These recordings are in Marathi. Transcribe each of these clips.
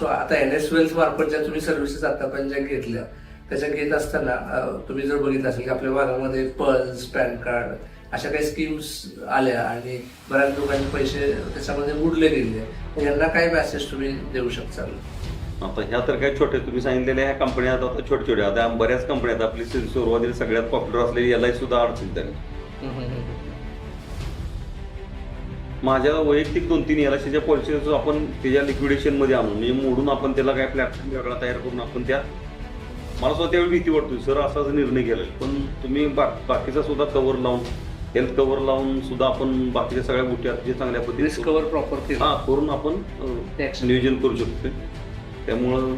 So, आता एन एस वेल्स मार्फत ज्या तुम्ही सर्व्हिसेस आतापर्यंत ज्या घेतल्या त्याच्या घेत असताना तुम्ही जर बघितलं असेल की आपल्या भागामध्ये पल्स पॅन कार्ड अशा काही स्कीम्स आल्या आणि बऱ्याच लोकांचे पैसे त्याच्यामध्ये बुडले गेले. यांना काय मेसेज तुम्ही देऊ शकता आता ह्या तर काय छोटे तुम्ही सांगितलेल्या ह्या कंपन्या आता आता छोट्या छोट्या आता बऱ्याच कंपन्या आहेत. आपली सु- सुरुवातीला सगळ्यात पॉप्युलर असलेली आय सुद्धा अडचणीत आली. माझ्या वैयक्तिक दोन तीन एल आय पॉलिसीज आपण त्याच्या लिक्विडेशनमध्ये आणून म्हणजे मोडून आपण त्याला काय प्लॅटफॉर्म वेगळा तयार करून आपण त्या मला सुद्धा त्यावेळी भीती वाटतो सर असाच निर्णय केला पण तुम्ही बा बाकीचा सुद्धा कव्हर लावून हेल्थ कव्हर लावून सुद्धा आपण बाकीच्या सगळ्या गोष्टी अतिशय चांगल्या पद्धतीने कव्हर प्रॉपर हा करून आपण action. नियोजन करू शकतो त्यामुळं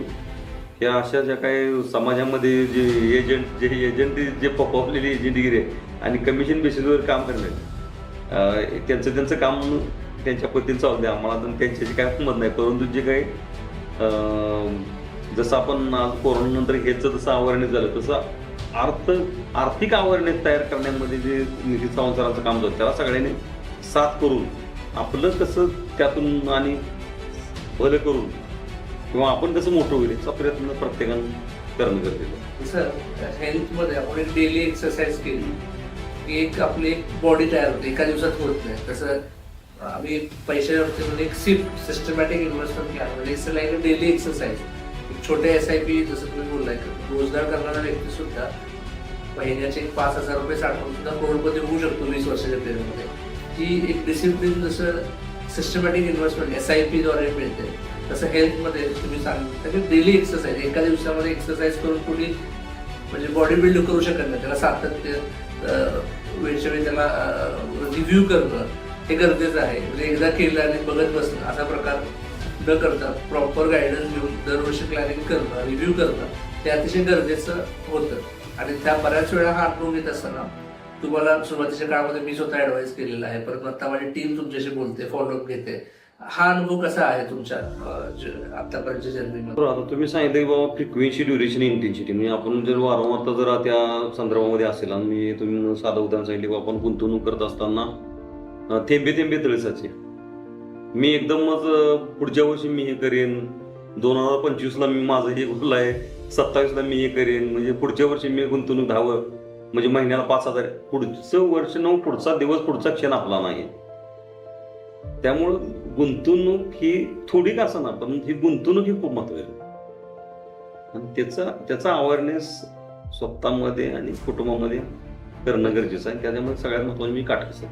या अशा ज्या काही समाजामध्ये जे एजंट जे एजंट जे पपलेली एजंटगिरी आहे आणि कमिशन बेसिसवर काम करणे त्यांचं त्यांचं काम त्यांच्या पद्धतीने चालू द्या. आम्हाला तर त्यांच्याशी काय मत नाही. परंतु जे काही जसं आपण आज कोरोनानंतर घ्यायचं जसं अवेअरनेस झालं तसं अर्थ आर्थिक अवेअरनेस तयार करण्यामध्ये जे निधी संसारांचं काम झालं त्याला सगळ्यांनी साथ करून आपलं कसं त्यातून आणि भलं करून किंवा आपण कसं मोठं होईल याचा प्रयत्न प्रत्येकानं करणं गरजेचं सर हेल्थमध्ये आपण डेली एक्सरसाइज केली. एक आपली एक बॉडी तयार होते एका दिवसात होत नाही. तसं आम्ही पैशा म्हणजे एक सिप सिस्टमॅटिक इन्व्हेस्टमेंट केला म्हणजे इट्स लाईक डेली एक्सरसाइज एक छोटे एस आय पी जसं तुम्ही बोललाय रोजगार करणारा व्यक्ती सुद्धा महिन्याचे एक पाच हजार रुपये साठवून सुद्धा करोडपती होऊ शकतो वीस वर्षाच्या पिरियडमध्ये ही एक डिसिप्लिन जसं सिस्टमॅटिक इन्व्हेस्टमेंट एस आय पीद्वारे मिळते. तसं हेल्थमध्ये तुम्ही सांगितलं की डेली एक्सरसाइज एका दिवसामध्ये एक्सरसाइज करून कुणी म्हणजे बॉडी बिल्ड करू शकत नाही त्याला सातत्य वेळच्या वेळी त्याला रिव्ह्यू करणं हे गरजेचं आहे. म्हणजे एकदा केलं आणि बघत बसणं असा प्रकार न करता प्रॉपर गायडन्स घेऊन दरवर्षी प्लॅनिंग करणं रिव्ह्यू करणं हे अतिशय गरजेचं होतं. आणि त्या बऱ्याच वेळा हा अनुभव घेत असताना तुम्हाला सुरुवातीच्या काळामध्ये मी स्वतः ऍडवाइस केलेला आहे. परत आता माझी टीम तुमच्याशी बोलते फॉलोअप घेते. हा अनुभव कसा आहे तुमच्या आतापर्यंतच्या जर्नीमध्ये आता तुम्ही सांगितलं की बाबा फ्रिक्वेन्सी ड्युरेशन इंटेन्सिटी म्हणजे आपण जर वारंवार जर त्या संदर्भामध्ये असेल आणि मी तुम्ही साधं उदाहरण सांगितलं की आपण गुंतवणूक करत असताना थेंबे थेंबे तळसाचे. मी एकदमच पुढच्या वर्षी मी हे करेन. दोन हजार पंचवीसला मी माझं हे गोल आहे सत्तावीसला मी हे करेन. म्हणजे पुढच्या वर्षी मी गुंतवणूक धावं. म्हणजे महिन्याला पाच हजार. पुढचं वर्ष नऊ पुढचा दिवस पुढचा क्षण आपला नाही. त्यामुळं गुंतवणूक ही थोडी का ना पण ही गुंतवणूक ही खूप महत्वाची आणि त्याचा त्याचा अवेअरनेस स्वतःमध्ये आणि कुटुंबामध्ये करणं गरजेचं आहे. त्याच्यामध्ये सगळ्यात महत्वाचं मी म्हणजे काटकसर.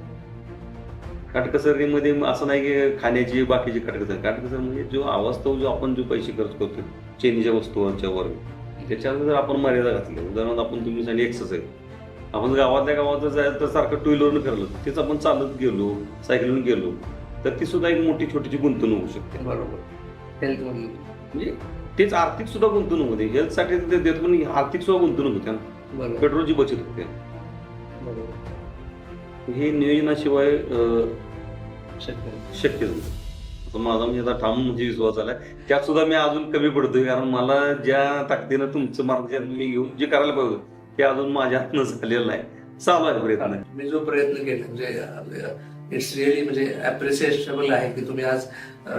काटकसरीमध्ये असं नाही की खाण्याची बाकीची काटकसर. काटकसर म्हणजे जो अवास्तव जो आपण जो पैसे खर्च करतो चेनीच्या वस्तूंच्यावर त्याच्यावर जर आपण मर्यादा घातली उदाहरणार्थ आपण तुम्ही सांगितले एक्सरसाइज आपण गावातल्या गावात जर जायचं तर सारखं टू व्हीलरनं फिरलं तेच आपण चालत गेलो सायकलून गेलो तर ती सुद्धा एक मोठी छोटीची गुंतवणूक होऊ शकते. बरोबर. म्हणजे तेच आर्थिक सुद्धा गुंतवणूक होते. हेल्थसाठी ते देत पण आर्थिक सुद्धा गुंतवणूक होते. ना बरोबर. पेट्रोलची बचत होते. बरोबर. हे नियोजनाशिवाय शक्य आहे. आता माझा म्हणजे आता ठाम म्हणजे विश्वास आलाय. त्यात सुद्धा मी अजून कमी पडतोय कारण मला ज्या ताकदीनं तुमचं मार्गदर्शन मी घेऊन जे करायला पाहिजे ते अजून माझ्या हातनं झालेलं नाही. चालू आहे प्रयत्न. मी जो प्रयत्न केला म्हणजे इट्स रिअली म्हणजे अप्रिसिएटेबल आहे की तुम्ही आज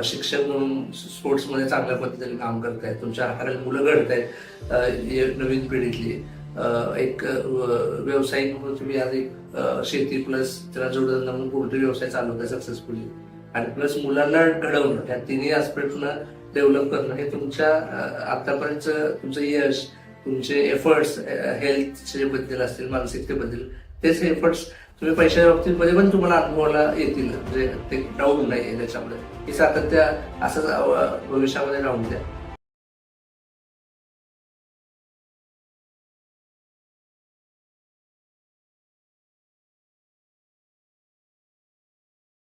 शिक्षक म्हणून स्पोर्ट्समध्ये चांगल्या पद्धतीने काम करताय. तुमच्या हाताला मुलं घडतायत नवीन पिढीतली. एक अ, व्यावसायिक म्हणून तुम्ही आज एक शेती प्लस त्याला जोडधंदा म्हणून पोल्ट्री व्यवसाय चालवताय सक्सेसफुली आणि प्लस मुलांना घडवणं ह्या तिन्ही आस्पेक्टनं डेव्हलप करणं हे तुमच्या आतापर्यंत तुमचं यश तुमचे एफर्ट्स हेल्थचे बद्दल असतील मानसिकतेबद्दल तेच एफर्ट्स तुम्ही पैशाच्या बाबतीमध्ये पण तुम्हाला अनुभवाला येतील. म्हणजे ते डाऊट नाही त्याच्यामध्ये. हे सातत्य असंच भविष्यामध्ये राहून द्या.